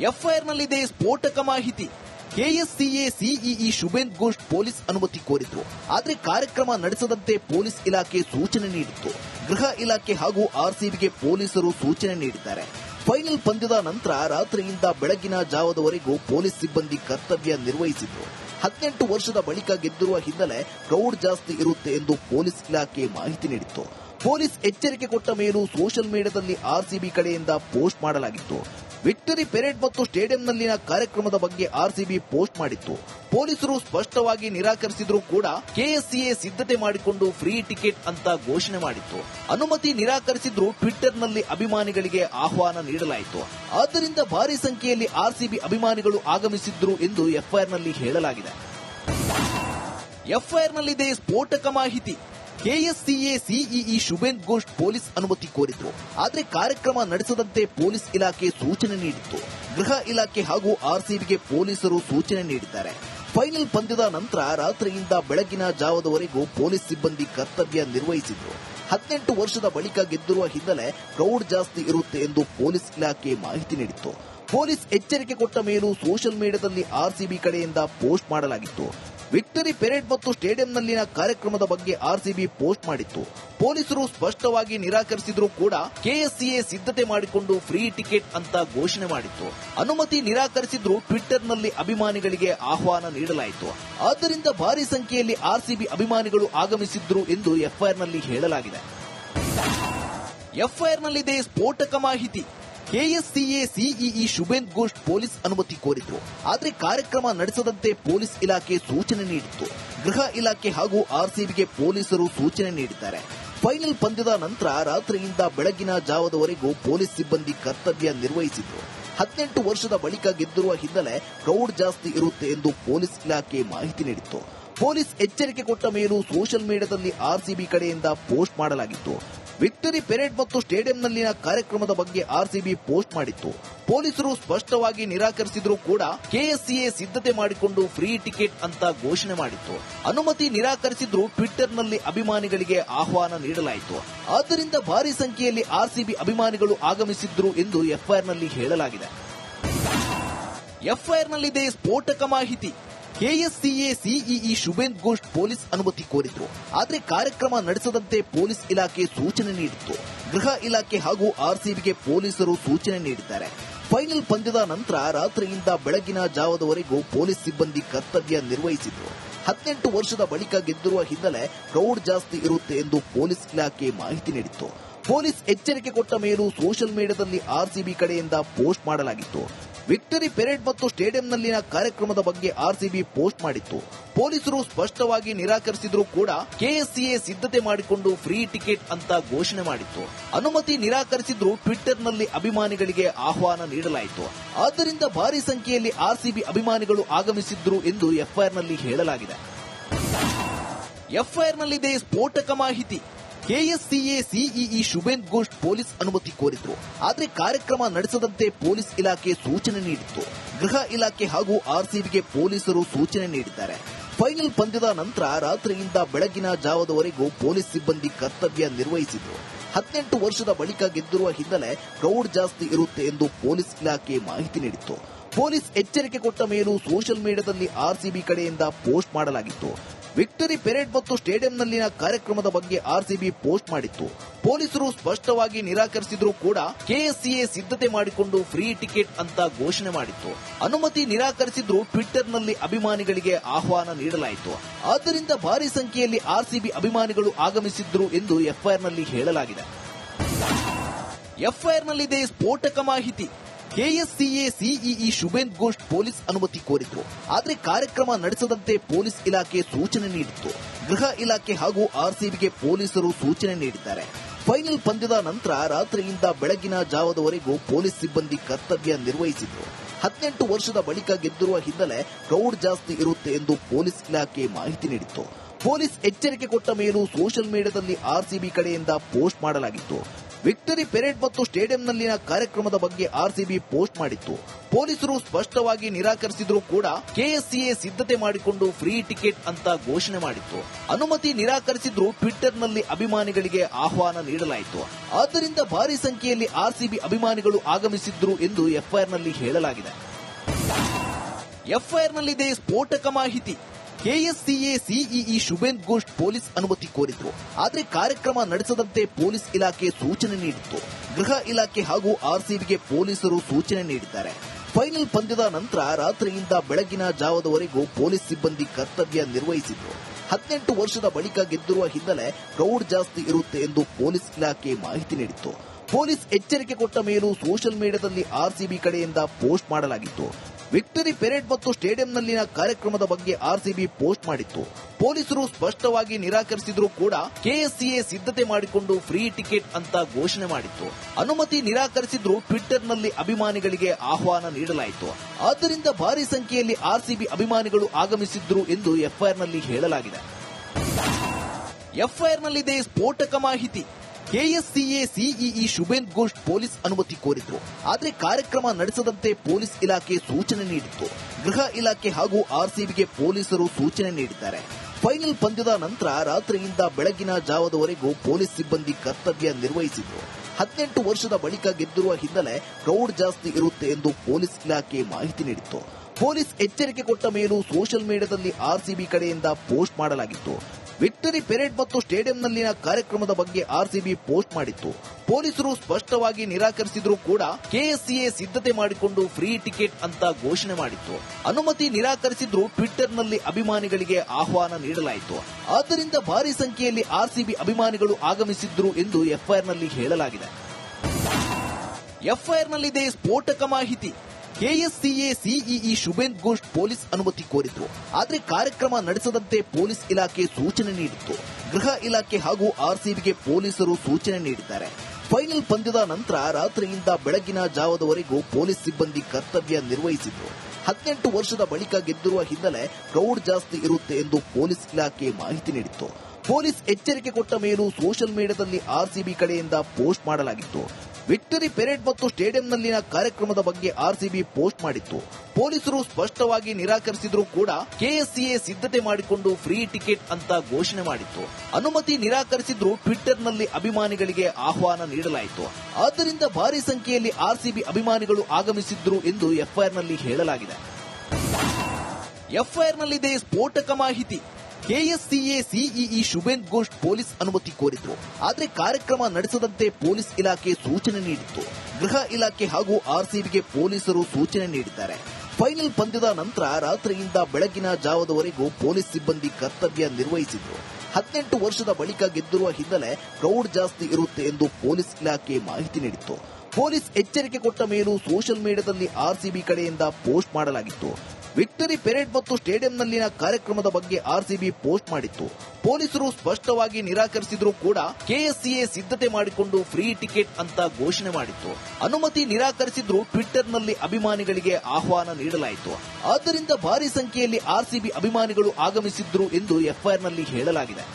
ಎಫ್ಐಆರ್ನಲ್ಲಿದೆ ಸ್ಫೋಟಕ ಮಾಹಿತಿ. KSCA CEO Shubhendu Ghosh police ಅನುಮತಿ ಕೋರಿದ್ರು. ಆದರೆ ಕಾರ್ಯಕ್ರಮ ನಡೆಸದಂತೆ ಪೊಲೀಸ್ ಇಲಾಖೆ ಸೂಚನೆ ನೀಡಿತ್ತು. ಗೃಹ ಇಲಾಖೆ ಹಾಗೂ ಆರ್ಸಿಬಿಗೆ ಪೊಲೀಸರು ಸೂಚನೆ ನೀಡಿದ್ದಾರೆ. ಫೈನಲ್ ಪಂದ್ಯದ ನಂತರ ರಾತ್ರಿಯಿಂದ ಬೆಳಗಿನ ಜಾವದವರೆಗೂ ಪೊಲೀಸ್ ಸಿಬ್ಬಂದಿ ಕರ್ತವ್ಯ ನಿರ್ವಹಿಸಿದ್ರು. ಹದಿನೆಂಟು ವರ್ಷದ ಬಳಿಕ ಗೆದ್ದಿರುವ ಹಿನ್ನೆಲೆ ಕ್ರೌಡ್ ಜಾಸ್ತಿ ಇರುತ್ತೆ ಎಂದು ಪೊಲೀಸ್ ಇಲಾಖೆ ಮಾಹಿತಿ ನೀಡಿತ್ತು. ಪೊಲೀಸ್ ಎಚ್ಚರಿಕೆ ಕೊಟ್ಟ ಮೇಲೂ ಸೋಷಿಯಲ್ ಮೀಡಿಯಾದಲ್ಲಿ ಆರ್ಸಿಬಿ ಕಡೆಯಿಂದ ಪೋಸ್ಟ್ ಮಾಡಲಾಗಿತ್ತು. ವಿಕ್ಟರಿ ಪೆರೇಡ್ ಮತ್ತು ಸ್ಟೇಡಿಯಂನಲ್ಲಿನ ಕಾರ್ಯಕ್ರಮದ ಬಗ್ಗೆ ಆರ್ಸಿಬಿ ಪೋಸ್ಟ್ ಮಾಡಿತ್ತು. ಪೊಲೀಸರು ಸ್ಪಷ್ಟವಾಗಿ ನಿರಾಕರಿಸಿದ್ರು ಕೂಡ ಕೆಎಸ್ಸಿಎ ಸಿದ್ಧತೆ ಮಾಡಿಕೊಂಡು ಫ್ರೀ ಟಿಕೆಟ್ ಅಂತ ಘೋಷಣೆ ಮಾಡಿತ್ತು. ಅನುಮತಿ ನಿರಾಕರಿಸಿದ್ರು ಟ್ವಿಟ್ಟರ್ನಲ್ಲಿ ಅಭಿಮಾನಿಗಳಿಗೆ ಆಹ್ವಾನ ನೀಡಲಾಯಿತು. ಆದ್ದರಿಂದ ಭಾರಿ ಸಂಖ್ಯೆಯಲ್ಲಿ ಆರ್ಸಿಬಿ ಅಭಿಮಾನಿಗಳು ಆಗಮಿಸಿದ್ರು ಎಂದು ಎಫ್ಐಆರ್ನಲ್ಲಿ ಹೇಳಲಾಗಿದೆ. ಎಫ್ಐಆರ್ನಲ್ಲಿದೆ ಸ್ಫೋಟಕ ಮಾಹಿತಿ. KSCA CEO Shubhendu Ghosh police ಅನುಮತಿ ಕೋರಿದ್ರು. ಆದರೆ ಕಾರ್ಯಕ್ರಮ ನಡೆಸದಂತೆ ಪೊಲೀಸ್ ಇಲಾಖೆ ಸೂಚನೆ ನೀಡಿತ್ತು. ಗೃಹ ಇಲಾಖೆ ಹಾಗೂ ಆರ್ಸಿಬಿಗೆ ಪೊಲೀಸರು ಸೂಚನೆ ನೀಡಿದ್ದಾರೆ. ಫೈನಲ್ ಪಂದ್ಯದ ನಂತರ ರಾತ್ರಿಯಿಂದ ಬೆಳಗಿನ ಜಾವದವರೆಗೂ ಪೊಲೀಸ್ ಸಿಬ್ಬಂದಿ ಕರ್ತವ್ಯ ನಿರ್ವಹಿಸಿದ್ರು. ಹದಿನೆಂಟು ವರ್ಷದ ಬಳಿಕ ಗೆದ್ದಿರುವ ಹಿನ್ನೆಲೆ ಕ್ರೌಡ್ ಜಾಸ್ತಿ ಇರುತ್ತೆ ಎಂದು ಪೊಲೀಸ್ ಇಲಾಖೆ ಮಾಹಿತಿ ನೀಡಿತ್ತು. ಪೊಲೀಸ್ ಎಚ್ಚರಿಕೆ ಕೊಟ್ಟ ಮೇಲೂ ಸೋಷಿಯಲ್ ಮೀಡಿಯಾದಲ್ಲಿ ಆರ್ಸಿಬಿ ಕಡೆಯಿಂದ ಪೋಸ್ಟ್ ಮಾಡಲಾಗಿತ್ತು. ವಿಕ್ಟರಿ ಪೆರೇಡ್ ಮತ್ತು ಸ್ಟೇಡಿಯಂನಲ್ಲಿನ ಕಾರ್ಯಕ್ರಮದ ಬಗ್ಗೆ ಆರ್ಸಿಬಿ ಪೋಸ್ಟ್ ಮಾಡಿತ್ತು. ಪೊಲೀಸರು ಸ್ಪಷ್ಟವಾಗಿ ನಿರಾಕರಿಸಿದ್ರು ಕೂಡ ಕೆಎಸ್ಸಿಎ ಸಿದ್ಧತೆ ಮಾಡಿಕೊಂಡು ಫ್ರೀ ಟಿಕೆಟ್ ಅಂತ ಘೋಷಣೆ ಮಾಡಿತ್ತು. ಅನುಮತಿ ನಿರಾಕರಿಸಿದ್ರು ಟ್ವಿಟ್ಟರ್ನಲ್ಲಿ ಅಭಿಮಾನಿಗಳಿಗೆ ಆಹ್ವಾನ ನೀಡಲಾಯಿತು. ಆದ್ದರಿಂದ ಭಾರಿ ಸಂಖ್ಯೆಯಲ್ಲಿ ಆರ್ಸಿಬಿ ಅಭಿಮಾನಿಗಳು ಆಗಮಿಸಿದ್ರು ಎಂದು ಎಫ್ಐಆರ್ನಲ್ಲಿ ಹೇಳಲಾಗಿದೆ. ಎಫ್ಐಆರ್ನಲ್ಲಿದೆ ಸ್ಫೋಟಕ ಮಾಹಿತಿ. KSCA CEO Shubhendu Ghosh police ಅನುಮತಿ ಕೋರಿದ್ರು. ಆದರೆ ಕಾರ್ಯಕ್ರಮ ನಡೆಸದಂತೆ ಪೊಲೀಸ್ ಇಲಾಖೆ ಸೂಚನೆ ನೀಡಿತ್ತು. ಗೃಹ ಇಲಾಖೆ ಹಾಗೂ ಆರ್ಸಿಬಿಗೆ ಪೊಲೀಸರು ಸೂಚನೆ ನೀಡಿದ್ದಾರೆ. ಫೈನಲ್ ಪಂದ್ಯದ ನಂತರ ರಾತ್ರಿಯಿಂದ ಬೆಳಗಿನ ಜಾವದವರೆಗೂ ಪೊಲೀಸ್ ಸಿಬ್ಬಂದಿ ಕರ್ತವ್ಯ ನಿರ್ವಹಿಸಿದ್ರು. ಹದಿನೆಂಟು ವರ್ಷದ ಬಳಿಕ ಗೆದ್ದಿರುವ ಹಿನ್ನೆಲೆ ಕ್ರೌಡ್ ಜಾಸ್ತಿ ಇರುತ್ತೆ ಎಂದು ಪೊಲೀಸ್ ಇಲಾಖೆ ಮಾಹಿತಿ ನೀಡಿತ್ತು. ಪೊಲೀಸ್ ಎಚ್ಚರಿಕೆ ಕೊಟ್ಟ ಮೇಲೂ ಸೋಷಿಯಲ್ ಮೀಡಿಯಾದಲ್ಲಿ ಆರ್ಸಿಬಿ ಕಡೆಯಿಂದ ಪೋಸ್ಟ್ ಮಾಡಲಾಗಿತ್ತು. ವಿಕ್ಟರಿ ಪೆರೇಡ್ ಮತ್ತು ಸ್ಟೇಡಿಯಂನಲ್ಲಿನ ಕಾರ್ಯಕ್ರಮದ ಬಗ್ಗೆ ಆರ್ಸಿಬಿ ಪೋಸ್ಟ್ ಮಾಡಿತ್ತು. ಪೊಲೀಸರು ಸ್ಪಷ್ಟವಾಗಿ ನಿರಾಕರಿಸಿದರೂ ಕೂಡ ಕೆಎಸ್ಸಿಎ ಸಿದ್ಧತೆ ಮಾಡಿಕೊಂಡು ಫ್ರೀ ಟಿಕೆಟ್ ಅಂತ ಘೋಷಣೆ ಮಾಡಿತ್ತು. ಅನುಮತಿ ನಿರಾಕರಿಸಿದ್ರೂ ಟ್ವಿಟ್ಟರ್ನಲ್ಲಿ ಅಭಿಮಾನಿಗಳಿಗೆ ಆಹ್ವಾನ ನೀಡಲಾಯಿತು. ಆದ್ದರಿಂದ ಭಾರಿ ಸಂಖ್ಯೆಯಲ್ಲಿ ಆರ್ಸಿಬಿ ಅಭಿಮಾನಿಗಳು ಆಗಮಿಸಿದ್ರು ಎಂದು ಎಫ್ಐಆರ್ನಲ್ಲಿ ಹೇಳಲಾಗಿದೆ. ಎಫ್ಐಆರ್ನಲ್ಲಿದೆ ಸ್ಫೋಟಕ ಮಾಹಿತಿ. KSCA CEO Shubhendu Ghosh police ಅನುಮತಿ ಕೋರಿದ್ರು. ಆದರೆ ಕಾರ್ಯಕ್ರಮ ನಡೆಸದಂತೆ ಪೊಲೀಸ್ ಇಲಾಖೆ ಸೂಚನೆ ನೀಡಿತ್ತು. ಗೃಹ ಇಲಾಖೆ ಹಾಗೂ ಆರ್ಸಿಬಿಗೆ ಪೊಲೀಸರು ಸೂಚನೆ ನೀಡಿದ್ದಾರೆ. ಫೈನಲ್ ಪಂದ್ಯದ ನಂತರ ರಾತ್ರಿಯಿಂದ ಬೆಳಗಿನ ಜಾವದವರೆಗೂ ಪೊಲೀಸ್ ಸಿಬ್ಬಂದಿ ಕರ್ತವ್ಯ ನಿರ್ವಹಿಸಿದ್ರು. ಹದಿನೆಂಟು ವರ್ಷದ ಬಳಿಕ ಗೆದ್ದಿರುವ ಹಿನ್ನೆಲೆ ಕ್ರೌಡ್ ಜಾಸ್ತಿ ಇರುತ್ತೆ ಎಂದು ಪೊಲೀಸ್ ಇಲಾಖೆ ಮಾಹಿತಿ ನೀಡಿತ್ತು. ಪೊಲೀಸ್ ಎಚ್ಚರಿಕೆ ಕೊಟ್ಟ ಮೇಲೂ ಸೋಷಿಯಲ್ ಮೀಡಿಯಾದಲ್ಲಿ ಆರ್ಸಿಬಿ ಕಡೆಯಿಂದ ಪೋಸ್ಟ್ ಮಾಡಲಾಗಿತ್ತು. ವಿಕ್ಟರಿ ಪೆರೇಡ್ ಮತ್ತು ಸ್ಟೇಡಿಯಂನಲ್ಲಿನ ಕಾರ್ಯಕ್ರಮದ ಬಗ್ಗೆ ಆರ್ಸಿಬಿ ಪೋಸ್ಟ್ ಮಾಡಿತ್ತು. ಪೊಲೀಸರು ಸ್ಪಷ್ಟವಾಗಿ ನಿರಾಕರಿಸಿದರೂ ಕೂಡ ಕೆಎಸ್ಸಿಎ ಸಿದ್ಧತೆ ಮಾಡಿಕೊಂಡು ಫ್ರೀ ಟಿಕೆಟ್ ಅಂತ ಘೋಷಣೆ ಮಾಡಿತ್ತು. ಅನುಮತಿ ನಿರಾಕರಿಸಿದ್ರು ಟ್ವಿಟ್ಟರ್ನಲ್ಲಿ ಅಭಿಮಾನಿಗಳಿಗೆ ಆಹ್ವಾನ ನೀಡಲಾಯಿತು. ಆದ್ದರಿಂದ ಭಾರಿ ಸಂಖ್ಯೆಯಲ್ಲಿ ಆರ್ಸಿಬಿ ಅಭಿಮಾನಿಗಳು ಆಗಮಿಸಿದ್ರು ಎಂದು ಎಫ್ಐಆರ್ನಲ್ಲಿ ಹೇಳಲಾಗಿದೆ. ಎಫ್ಐಆರ್ನಲ್ಲಿದೆ ಸ್ಫೋಟಕ ಮಾಹಿತಿ. KSCA CEO Shubhendu Ghosh police ಅನುಮತಿ ಕೋರಿದ್ರು. ಆದರೆ ಕಾರ್ಯಕ್ರಮ ನಡೆಸದಂತೆ ಪೊಲೀಸ್ ಇಲಾಖೆ ಸೂಚನೆ ನೀಡಿತ್ತು. ಗೃಹ ಇಲಾಖೆ ಹಾಗೂ ಆರ್ಸಿಬಿಗೆ ಪೊಲೀಸರು ಸೂಚನೆ ನೀಡಿದ್ದಾರೆ. ಫೈನಲ್ ಪಂದ್ಯದ ನಂತರ ರಾತ್ರಿಯಿಂದ ಬೆಳಗಿನ ಜಾವದವರೆಗೂ ಪೊಲೀಸ್ ಸಿಬ್ಬಂದಿ ಕರ್ತವ್ಯ ನಿರ್ವಹಿಸಿದ್ರು. ಹದಿನೆಂಟು ವರ್ಷದ ಬಳಿಕ ಗೆದ್ದಿರುವ ಹಿನ್ನೆಲೆ ಕ್ರೌಡ್ ಜಾಸ್ತಿ ಇರುತ್ತೆ ಎಂದು ಪೊಲೀಸ್ ಇಲಾಖೆ ಮಾಹಿತಿ ನೀಡಿತ್ತು. ಪೊಲೀಸ್ ಎಚ್ಚರಿಕೆ ಕೊಟ್ಟ ಮೇಲೂ ಸೋಷಿಯಲ್ ಮೀಡಿಯಾದಲ್ಲಿ ಆರ್ಸಿಬಿ ಕಡೆಯಿಂದ ಪೋಸ್ಟ್ ಮಾಡಲಾಗಿತ್ತು. ವಿಕ್ಟರಿ ಪೆರೇಡ್ ಮತ್ತು ಸ್ಟೇಡಿಯಂನಲ್ಲಿನ ಕಾರ್ಯಕ್ರಮದ ಬಗ್ಗೆ ಆರ್ಸಿಬಿ ಪೋಸ್ಟ್ ಮಾಡಿತ್ತು. ಪೊಲೀಸರು ಸ್ಪಷ್ಟವಾಗಿ ನಿರಾಕರಿಸಿದ್ರು ಕೂಡ ಕೆಎಸ್ಸಿಎ ಸಿದ್ಧತೆ ಮಾಡಿಕೊಂಡು ಫ್ರೀ ಟಿಕೆಟ್ ಅಂತ ಘೋಷಣೆ ಮಾಡಿತ್ತು. ಅನುಮತಿ ನಿರಾಕರಿಸಿದ್ರು ಟ್ವಿಟ್ಟರ್ನಲ್ಲಿ ಅಭಿಮಾನಿಗಳಿಗೆ ಆಹ್ವಾನ ನೀಡಲಾಯಿತು. ಆದ್ದರಿಂದ ಭಾರಿ ಸಂಖ್ಯೆಯಲ್ಲಿ ಆರ್ಸಿಬಿ ಅಭಿಮಾನಿಗಳು ಆಗಮಿಸಿದ್ರು ಎಂದು ಎಫ್ಐಆರ್ನಲ್ಲಿ ಹೇಳಲಾಗಿದೆ. ಎಫ್ಐಆರ್ನಲ್ಲಿದೆ ಸ್ಫೋಟಕ ಮಾಹಿತಿ. KSCA CEO Shubhendu Ghosh police ಅನುಮತಿ ಕೋರಿದ್ರು ಆದರೆ ಕಾರ್ಯಕ್ರಮ ನಡೆಸದಂತೆ ಪೊಲೀಸ್ ಇಲಾಖೆ ಸೂಚನೆ ನೀಡಿತ್ತು. ಗೃಹ ಇಲಾಖೆ ಹಾಗೂ ಆರ್ಸಿಬಿಗೆ ಪೊಲೀಸರು ಸೂಚನೆ ನೀಡಿದ್ದಾರೆ. ಫೈನಲ್ ಪಂದ್ಯದ ನಂತರ ರಾತ್ರಿಯಿಂದ ಬೆಳಗಿನ ಜಾವದವರೆಗೂ ಪೊಲೀಸ್ ಸಿಬ್ಬಂದಿ ಕರ್ತವ್ಯ ನಿರ್ವಹಿಸಿದ್ರು. ಹದಿನೆಂಟು ವರ್ಷದ ಬಳಿಕ ಗೆದ್ದಿರುವ ಹಿನ್ನೆಲೆ ಕ್ರೌಡ್ ಜಾಸ್ತಿ ಇರುತ್ತೆ ಎಂದು ಪೊಲೀಸ್ ಇಲಾಖೆ ಮಾಹಿತಿ ನೀಡಿತ್ತು. ಪೊಲೀಸ್ ಎಚ್ಚರಿಕೆ ಕೊಟ್ಟ ಮೇಲೂ ಸೋಷಿಯಲ್ ಮೀಡಿಯಾದಲ್ಲಿ ಆರ್ಸಿಬಿ ಕಡೆಯಿಂದ ಪೋಸ್ಟ್ ಮಾಡಲಾಗಿತ್ತು. ವಿಕ್ಟರಿ ಪೆರೇಡ್ ಮತ್ತು ಸ್ಟೇಡಿಯಂನಲ್ಲಿನ ಕಾರ್ಯಕ್ರಮದ ಬಗ್ಗೆ ಆರ್ಸಿಬಿ ಪೋಸ್ಟ್ ಮಾಡಿತ್ತು. ಪೊಲೀಸರು ಸ್ಪಷ್ಟವಾಗಿ ನಿರಾಕರಿಸಿದ್ರು ಕೂಡ ಕೆಎಸ್ಸಿಎ ಸಿದ್ಧತೆ ಮಾಡಿಕೊಂಡು ಫ್ರೀ ಟಿಕೆಟ್ ಅಂತ ಘೋಷಣೆ ಮಾಡಿತ್ತು. ಅನುಮತಿ ನಿರಾಕರಿಸಿದ್ರು ಟ್ವಿಟ್ಟರ್ನಲ್ಲಿ ಅಭಿಮಾನಿಗಳಿಗೆ ಆಹ್ವಾನ ನೀಡಲಾಯಿತು. ಆದ್ದರಿಂದ ಭಾರಿ ಸಂಖ್ಯೆಯಲ್ಲಿ ಆರ್ಸಿಬಿ ಅಭಿಮಾನಿಗಳು ಆಗಮಿಸಿದ್ರು ಎಂದು ಎಫ್ಐಆರ್ನಲ್ಲಿ ಹೇಳಲಾಗಿದೆ. ಎಫ್ಐಆರ್ನಲ್ಲಿದೆ ಸ್ಫೋಟಕ ಮಾಹಿತಿ. KSCA CEO Shubhendu Ghosh police ಅನುಮತಿ ಕೋರಿದ್ರು. ಆದರೆ ಕಾರ್ಯಕ್ರಮ ನಡೆಸದಂತೆ ಪೊಲೀಸ್ ಇಲಾಖೆ ಸೂಚನೆ ನೀಡಿತ್ತು. ಗೃಹ ಇಲಾಖೆ ಹಾಗೂ ಆರ್ಸಿಬಿಗೆ ಪೊಲೀಸರು ಸೂಚನೆ ನೀಡಿದ್ದಾರೆ. ಫೈನಲ್ ಪಂದ್ಯದ ನಂತರ ರಾತ್ರಿಯಿಂದ ಬೆಳಗಿನ ಜಾವದವರೆಗೂ ಪೊಲೀಸ್ ಸಿಬ್ಬಂದಿ ಕರ್ತವ್ಯ ನಿರ್ವಹಿಸಿದ್ರು. ಹದಿನೆಂಟು ವರ್ಷದ ಬಳಿಕ ಗೆದ್ದಿರುವ ಹಿನ್ನೆಲೆ ಕ್ರೌಡ್ ಜಾಸ್ತಿ ಇರುತ್ತೆ ಎಂದು ಪೊಲೀಸ್ ಇಲಾಖೆ ಮಾಹಿತಿ ನೀಡಿತ್ತು. ಪೊಲೀಸ್ ಎಚ್ಚರಿಕೆ ಕೊಟ್ಟ ಮೇಲೂ ಸೋಷಿಯಲ್ ಮೀಡಿಯಾದಲ್ಲಿ ಆರ್ಸಿಬಿ ಕಡೆಯಿಂದ ಪೋಸ್ಟ್ ಮಾಡಲಾಗಿತ್ತು. ವಿಕ್ಟರಿ ಪೆರೇಡ್ ಮತ್ತು ಸ್ಟೇಡಿಯಂನಲ್ಲಿನ ಕಾರ್ಯಕ್ರಮದ ಬಗ್ಗೆ ಆರ್ಸಿಬಿ ಪೋಸ್ಟ್ ಮಾಡಿತ್ತು. ಪೊಲೀಸರು ಸ್ಪಷ್ಟವಾಗಿ ನಿರಾಕರಿಸಿದರೂ ಕೂಡ ಕೆಎಸ್ಸಿಎ ಸಿದ್ಧತೆ ಮಾಡಿಕೊಂಡು ಫ್ರೀ ಟಿಕೆಟ್ ಅಂತ ಘೋಷಣೆ ಮಾಡಿತ್ತು. ಅನುಮತಿ ನಿರಾಕರಿಸಿದ್ರು ಟ್ವಿಟ್ಟರ್ನಲ್ಲಿ ಅಭಿಮಾನಿಗಳಿಗೆ ಆಹ್ವಾನ ನೀಡಲಾಯಿತು. ಆದ್ದರಿಂದ ಭಾರಿ ಸಂಖ್ಯೆಯಲ್ಲಿ ಆರ್ಸಿಬಿ ಅಭಿಮಾನಿಗಳು ಆಗಮಿಸಿದ್ರು ಎಂದು ಎಫ್ಐಆರ್ನಲ್ಲಿ ಹೇಳಲಾಗಿದೆ. ಎಫ್ಐಆರ್ನಲ್ಲಿದೆ ಸ್ಫೋಟಕ ಮಾಹಿತಿ. KSCA CEO Shubhendu Ghosh police ಅನುಮತಿ ಕೋರಿದ್ರು. ಆದರೆ ಕಾರ್ಯಕ್ರಮ ನಡೆಸದಂತೆ ಪೊಲೀಸ್ ಇಲಾಖೆ ಸೂಚನೆ ನೀಡಿತ್ತು. ಗೃಹ ಇಲಾಖೆ ಹಾಗೂ ಆರ್ಸಿಬಿಗೆ ಪೊಲೀಸರು ಸೂಚನೆ ನೀಡಿದ್ದಾರೆ. ಫೈನಲ್ ಪಂದ್ಯದ ನಂತರ ರಾತ್ರಿಯಿಂದ ಬೆಳಗಿನ ಜಾವದವರೆಗೂ ಪೊಲೀಸ್ ಸಿಬ್ಬಂದಿ ಕರ್ತವ್ಯ ನಿರ್ವಹಿಸಿದ್ರು. ಹದಿನೆಂಟು ವರ್ಷದ ಬಳಿಕ ಗೆದ್ದಿರುವ ಹಿನ್ನೆಲೆ ಕ್ರೌಡ್ ಜಾಸ್ತಿ ಇರುತ್ತೆ ಎಂದು ಪೊಲೀಸ್ ಇಲಾಖೆ ಮಾಹಿತಿ ನೀಡಿತ್ತು. ಪೊಲೀಸ್ ಎಚ್ಚರಿಕೆ ಕೊಟ್ಟ ಮೇಲೂ ಸೋಷಿಯಲ್ ಮೀಡಿಯಾದಲ್ಲಿ ಆರ್ಸಿಬಿ ಕಡೆಯಿಂದ ಪೋಸ್ಟ್ ಮಾಡಲಾಗಿತ್ತು. ವಿಕ್ಟರಿ ಪೆರೇಡ್ ಮತ್ತು ಸ್ಟೇಡಿಯಂನಲ್ಲಿನ ಕಾರ್ಯಕ್ರಮದ ಬಗ್ಗೆ ಆರ್ಸಿಬಿ ಪೋಸ್ಟ್ ಮಾಡಿತ್ತು. ಪೊಲೀಸರು ಸ್ಪಷ್ಟವಾಗಿ ನಿರಾಕರಿಸಿದ್ರೂ ಕೂಡ ಕೆಎಸ್ಸಿಎ ಸಿದ್ಧತೆ ಮಾಡಿಕೊಂಡು ಫ್ರೀ ಟಿಕೆಟ್ ಅಂತ ಘೋಷಣೆ ಮಾಡಿತ್ತು. ಅನುಮತಿ ನಿರಾಕರಿಸಿದ್ರೂ ಟ್ವಿಟ್ಟರ್ನಲ್ಲಿ ಅಭಿಮಾನಿಗಳಿಗೆ ಆಹ್ವಾನ ನೀಡಲಾಯಿತು. ಆದ್ದರಿಂದ ಭಾರಿ ಸಂಖ್ಯೆಯಲ್ಲಿ ಆರ್ಸಿಬಿ ಅಭಿಮಾನಿಗಳು ಆಗಮಿಸಿದ್ರು ಎಂದು ಎಫ್ಐಆರ್ನಲ್ಲಿ ಹೇಳಲಾಗಿದೆ. ಎಫ್ಐಆರ್ನಲ್ಲಿದೆ ಸ್ಫೋಟಕ ಮಾಹಿತಿ. KSCA CEO Shubhendu Ghosh police ಅನುಮತಿ ಕೋರಿದ್ರು. ಆದರೆ ಕಾರ್ಯಕ್ರಮ ನಡೆಸದಂತೆ ಪೊಲೀಸ್ ಇಲಾಖೆ ಸೂಚನೆ ನೀಡಿತ್ತು. ಗೃಹ ಇಲಾಖೆ ಹಾಗೂ ಆರ್ಸಿಬಿಗೆ ಪೊಲೀಸರು ಸೂಚನೆ ನೀಡಿದ್ದಾರೆ. ಫೈನಲ್ ಪಂದ್ಯದ ನಂತರ ರಾತ್ರಿಯಿಂದ ಬೆಳಗಿನ ಜಾವದವರೆಗೂ ಪೊಲೀಸ್ ಸಿಬ್ಬಂದಿ ಕರ್ತವ್ಯ ನಿರ್ವಹಿಸಿದ್ರು. ಹದಿನೆಂಟು ವರ್ಷದ ಬಳಿಕ ಗೆದ್ದಿರುವ ಹಿನ್ನೆಲೆ ಕ್ರೌಡ್ ಜಾಸ್ತಿ ಇರುತ್ತೆ ಎಂದು ಪೊಲೀಸ್ ಇಲಾಖೆ ಮಾಹಿತಿ ನೀಡಿತ್ತು. ಪೊಲೀಸ್ ಎಚ್ಚರಿಕೆ ಕೊಟ್ಟ ಮೇಲೂ ಸೋಷಿಯಲ್ ಮೀಡಿಯಾದಲ್ಲಿ ಆರ್ಸಿಬಿ ಕಡೆಯಿಂದ ಪೋಸ್ಟ್ ಮಾಡಲಾಗಿತ್ತು. ವಿಕ್ಟರಿ ಪೆರೇಡ್ ಮತ್ತು ಸ್ಟೇಡಿಯಂನಲ್ಲಿನ ಕಾರ್ಯಕ್ರಮದ ಬಗ್ಗೆ ಆರ್ಸಿಬಿ ಪೋಸ್ಟ್ ಮಾಡಿತ್ತು. ಪೊಲೀಸರು ಸ್ಪಷ್ಟವಾಗಿ ನಿರಾಕರಿಸಿದರೂ ಕೂಡ ಕೆಎಸ್ಸಿಎ ಸಿದ್ಧತೆ ಮಾಡಿಕೊಂಡು ಫ್ರೀ ಟಿಕೆಟ್ ಅಂತ ಘೋಷಣೆ ಮಾಡಿತ್ತು. ಅನುಮತಿ ನಿರಾಕರಿಸಿದ್ರು ಟ್ವಿಟ್ಟರ್ನಲ್ಲಿ ಅಭಿಮಾನಿಗಳಿಗೆ ಆಹ್ವಾನ ನೀಡಲಾಯಿತು. ಆದ್ದರಿಂದ ಭಾರಿ ಸಂಖ್ಯೆಯಲ್ಲಿ ಆರ್ಸಿಬಿ ಅಭಿಮಾನಿಗಳು ಆಗಮಿಸಿದ್ರು ಎಂದು ಎಫ್ಐಆರ್ನಲ್ಲಿ ಹೇಳಲಾಗಿದೆ. ಎಫ್ಐಆರ್ನಲ್ಲಿದೆ ಸ್ಫೋಟಕ ಮಾಹಿತಿ. KSCA CEO Shubhendu Ghosh police ಅನುಮತಿ ಕೋರಿದ್ರು. ಆದರೆ ಕಾರ್ಯಕ್ರಮ ನಡೆಸದಂತೆ ಪೊಲೀಸ್ ಇಲಾಖೆ ಸೂಚನೆ ನೀಡಿತ್ತು. ಗೃಹ ಇಲಾಖೆ ಹಾಗೂ ಆರ್ಸಿಬಿಗೆ ಪೊಲೀಸರು ಸೂಚನೆ ನೀಡಿದ್ದಾರೆ. ಫೈನಲ್ ಪಂದ್ಯದ ನಂತರ ರಾತ್ರಿಯಿಂದ ಬೆಳಗಿನ ಜಾವದವರೆಗೂ ಪೊಲೀಸ್ ಸಿಬ್ಬಂದಿ ಕರ್ತವ್ಯ ನಿರ್ವಹಿಸಿದ್ರು. ಹದಿನೆಂಟು ವರ್ಷದ ಬಳಿಕ ಗೆದ್ದಿರುವ ಹಿನ್ನೆಲೆ ಕ್ರೌಡ್ ಜಾಸ್ತಿ ಇರುತ್ತೆ ಎಂದು ಪೊಲೀಸ್ ಇಲಾಖೆ ಮಾಹಿತಿ ನೀಡಿತ್ತು. ಪೊಲೀಸ್ ಎಚ್ಚರಿಕೆ ಕೊಟ್ಟ ಮೇಲೂ ಸೋಷಿಯಲ್ ಮೀಡಿಯಾದಲ್ಲಿ ಆರ್ಸಿಬಿ ಕಡೆಯಿಂದ ಪೋಸ್ಟ್ ಮಾಡಲಾಗಿತ್ತು. ವಿಕ್ಟರಿ ಪೆರೇಡ್ ಮತ್ತು ಸ್ಟೇಡಿಯಂನಲ್ಲಿನ ಕಾರ್ಯಕ್ರಮದ ಬಗ್ಗೆ ಆರ್ಸಿಬಿ ಪೋಸ್ಟ್ ಮಾಡಿತ್ತು. ಪೊಲೀಸರು ಸ್ಪಷ್ಟವಾಗಿ ನಿರಾಕರಿಸಿದರೂ ಕೂಡ ಕೆಎಸ್ಸಿಎ ಸಿದ್ಧತೆ ಮಾಡಿಕೊಂಡು ಫ್ರೀ ಟಿಕೆಟ್ ಅಂತ ಘೋಷಣೆ ಮಾಡಿತ್ತು. ಅನುಮತಿ ನಿರಾಕರಿಸಿದ್ರು ಟ್ವಿಟ್ಟರ್ನಲ್ಲಿ ಅಭಿಮಾನಿಗಳಿಗೆ ಆಹ್ವಾನ ನೀಡಲಾಯಿತು. ಆದ್ದರಿಂದ ಭಾರಿ ಸಂಖ್ಯೆಯಲ್ಲಿ ಆರ್ಸಿಬಿ ಅಭಿಮಾನಿಗಳು ಆಗಮಿಸಿದ್ರು ಎಂದು ಎಫ್ಐಆರ್ನಲ್ಲಿ ಹೇಳಲಾಗಿದೆ.